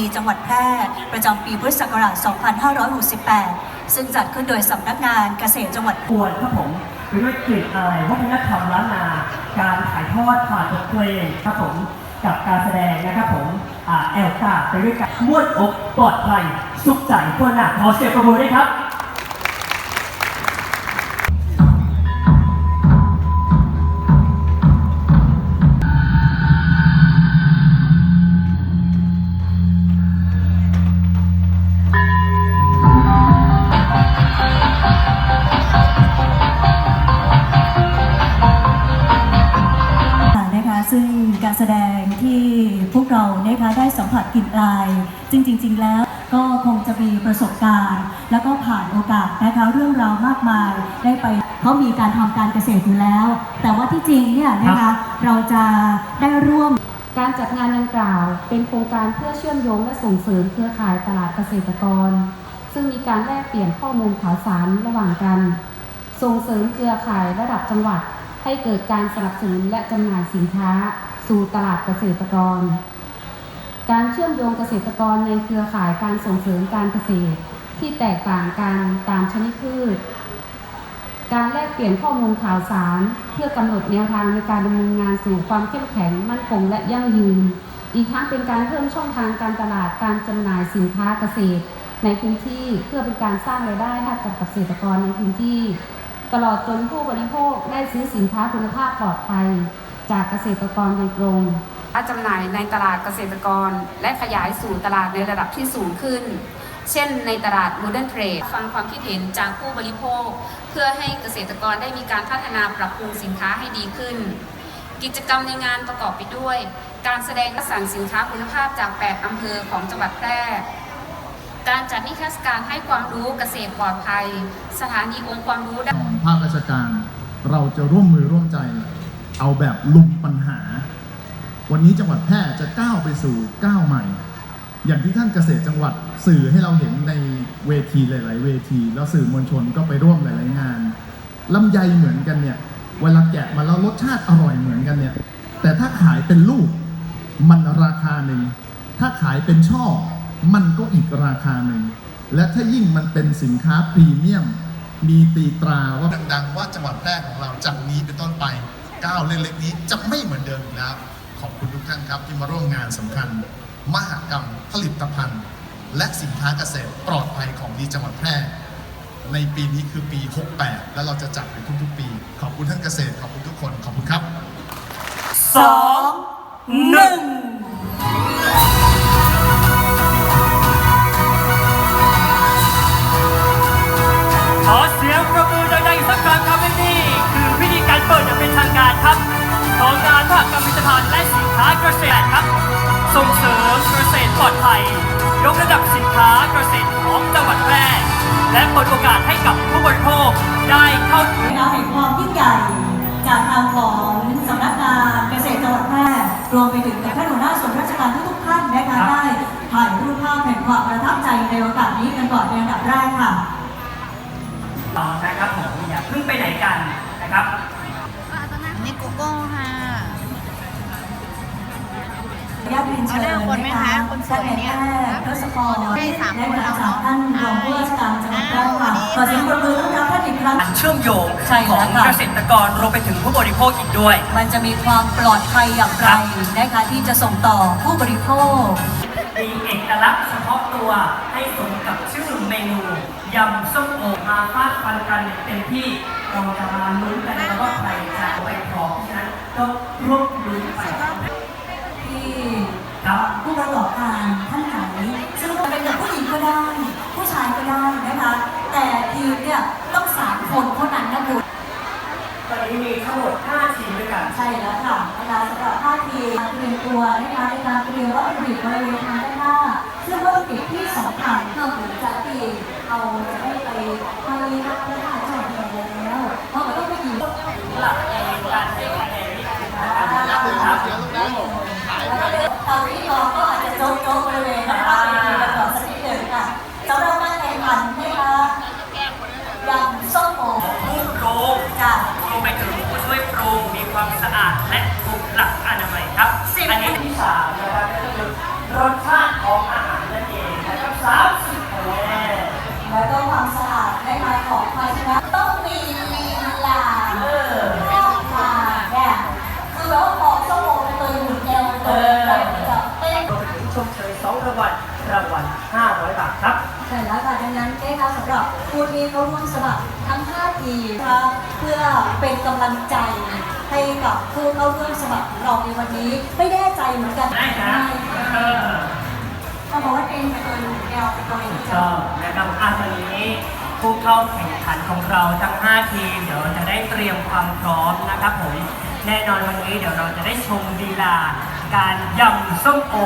ีจังหวัดแพร่ ประจำปีพุทธศักราช 2568 ซึ่งจัดขึ้นโดยสำนักงานเกษตรจังหวัดควรครับผมไปด้วยกลิ่นอายวัฒนธรรมล้านนา การถ่ายทอดผ่านบทเพลงครับผมกับการแสดงนะครับผมอ่าแอลกาไปด้วยกันม้วนอกปลอดภัยสุขใจทั่วหน้าขอเสียงประมือด้วยครับ กลิ่นอายซึ่งจริง ๆ แล้วก็คงจะมีประสบการณ์ แล้วก็ผ่านโอกาสนะคะเรื่องราวมากมายได้ไปเขามีการทำการเกษตรอยู่แล้ว แต่ว่าที่จริงเนี่ยนะคะเราจะได้ร่วมการจัดงานดังกล่าว เป็นโครงการเพื่อเชื่อมโยงและส่งเสริมเครือข่ายตลาดเกษตรกร ซึ่งมีการแลกเปลี่ยนข้อมูลข่าวสารระหว่างกัน ส่งเสริมเครือข่ายระดับจังหวัด ให้เกิดการสนับสนุนและจำหน่ายสินค้า สู่ตลาดเกษตรกร การเชื่อมโยงเกษตรกรในเครือข่ายการส่งเสริมการเกษตร ที่แตกต่างกันตามชนิดพืช การแลกเปลี่ยนข้อมูลข่าวสาร เพื่อกำหนดแนวทางในการดำเนินงานสู่ความเข้มแข็งมั่นคงและยั่งยืน อีกทั้งเป็นการเพิ่มช่องทางการตลาดการจำหน่ายสินค้าเกษตร ในพื้นที่เพื่อเป็นการสร้างรายได้ให้กับเกษตรกรในพื้นที่ ตลอดจนผู้บริโภคได้ซื้อสินค้าคุณภาพปลอดภัย จากเกษตรกรโดยตรง จำหน่ายในตลาดเกษตรกร และขยายสู่ตลาดในระดับที่สูงขึ้น เช่นในตลาด Modern Trade ฟังความคิดเห็นจากผู้บริโภค เพื่อให้เกษตรกรได้มีการพัฒนาปรับปรุงสินค้าให้ดีขึ้น กิจกรรมในงานประกอบไปด้วย การแสดงและสั่งสินค้าคุณภาพจาก 8 อำเภอของจังหวัดแพร่การจัดนิทรรศการให้ความรู้เกษตรปลอดภัย สถานีองค์ความรู้ด้านภาคราชการ เราจะร่วมมือร่วมใจ เอาแบบลุมปัญหา วันนี้จังหวัดแพร่จะก้าวไปสู่ก้าวใหม่ อย่างที่ท่านเกษตรจังหวัดสื่อให้เราเห็นในเวทีหลาย ๆ เวที แล้วสื่อมวลชนก็ไปร่วมหลาย ๆ งานลำไยเหมือนกันเนี่ยเวลาแกะมาแล้วรสชาติอร่อยเหมือนกันเนี่ย แต่ถ้าขายเป็นลูกมันราคาหนึ่ง ถ้าขายเป็นช่อ มันก็อีกราคาหนึ่ง และถ้ายิ่งมันเป็นสินค้าพรีเมียม มีตีตราว่าดังๆ ว่าจังหวัดแพร่ของเราจากนี้เป็นต้นไปก้าวเล็กๆนี้จะไม่เหมือนเดิมอีกแล้ว ขอบคุณทุกท่านครับ ที่มาร่วมงานสำคัญ มหกรรมผลิตภัณฑ์ และสินค้าเกษตรปลอดภัยของดีจังหวัดแพร่ ในปีนี้คือปี 68 แล้วเราจะจัดไปทุกๆปี ขอบคุณท่านเกษตรขอบคุณทุกคนขอบคุณครับ สองหนึ่ง ส่งเสริมเกษตรปลอดภัย ยกระดับสินค้าเกษตรของจังหวัดแพร่และเปิดโอกาสให้กับผู้บริโภคได้เข้าถึงนะคะแห่งความยิ่งใหญ่ จากทางของสำนักงานเกษตรจังหวัดแพร่รวมไปถึงกับท่านหัวหน้าส่วนราชการทุกๆท่านนะคะได้ถ่ายรูปภาพแห่งความประทับใจในโอกาสนี้กันก่อนในอันดับแรกค่ะต่อนะครับผมอย่าเพิ่งไปไหน เรียนเชิญเอาเรื่องคนไหมคะคนสวยเนี่ยท่านนายแพทย์ทศพรให้สามคนและเอาจากเนอะท่านรองผู้ว่าราชการจังหวัดแพร่ค่ะอ้าวขอเสียงปรบมือต้อนรับท่านอีกครั้งการเชื่อมโยงใช่ของแล้วค่ะ เกษตรกรรวมไปถึงผู้บริโภคอีกด้วย มันจะมีความปลอดภัยอย่างไรนะคะที่จะส่งต่อผู้บริโภค มีเอกลักษณ์เฉพาะตัวให้สมกับชื่อเมนูยำส้มโอมาฟาดฟันกันอย่างเต็มที่เราจะมาลุ้นกันนะว่าใครจะไปพร้อมฉะนั้นก็ร่วมลุ้นไปที่ ครับผู้ประกอบการท่านไหนซึ่งเป็นกับผู้หญิงก็ได้ ผู้ชายก็ได้นะคะ แต่ทีมเนี่ยต้องสามคนเท่านั้นนะคุณตอนนี้มีทั้งหมด5ทีมด้วยกันใช่แล้วค่ะเวลาสำหรับท่าทีเตรียมตัวนะคะในการเตรียมวัตถุดิบบริเวณทางด้านหน้าซึ่งวัตถุดิบที่สำคัญก็เหมือนจะที่เราจะได้ไปไปรับประทานจอดแล้วเพราะมันต้องไปหยิบหลัก 30คะแนนแล้วก็ความสะอาดนะคะของภาชนะต้องมีลีลาเออข้าวขาเนี่ยคือแบบว่าของชั่วโมงเป็นตัวหมุนแนวเป็นตัวแบบจะเต้นรวมไปถึงชมเชย2รางวัลรางวัล500 บาทครับใช่แล้วค่ะดังนั้นนะคะสำหรับผู้ที่เข้าร่วมสมัครทั้ง 5 ทีมนะคะเพื่อเป็นกำลังใจให้กับผู้เข้าร่วมสมัครของเราในวันนี้ไม่แน่ใจเหมือนกันได้ครั บเออต้องบอกว่าเป็นตัวหมุนแนวเป็นตัวที่จะก็นะครับอะตอนนี้ผู้เข้าแข่งขันของเราทั้ง 5 ทีม เดี๋ยวจะได้เตรียมความพร้อมนะครับผม แน่นอนวันนี้เดี๋ยวเราจะได้ชมดีลา การยำส้มโอ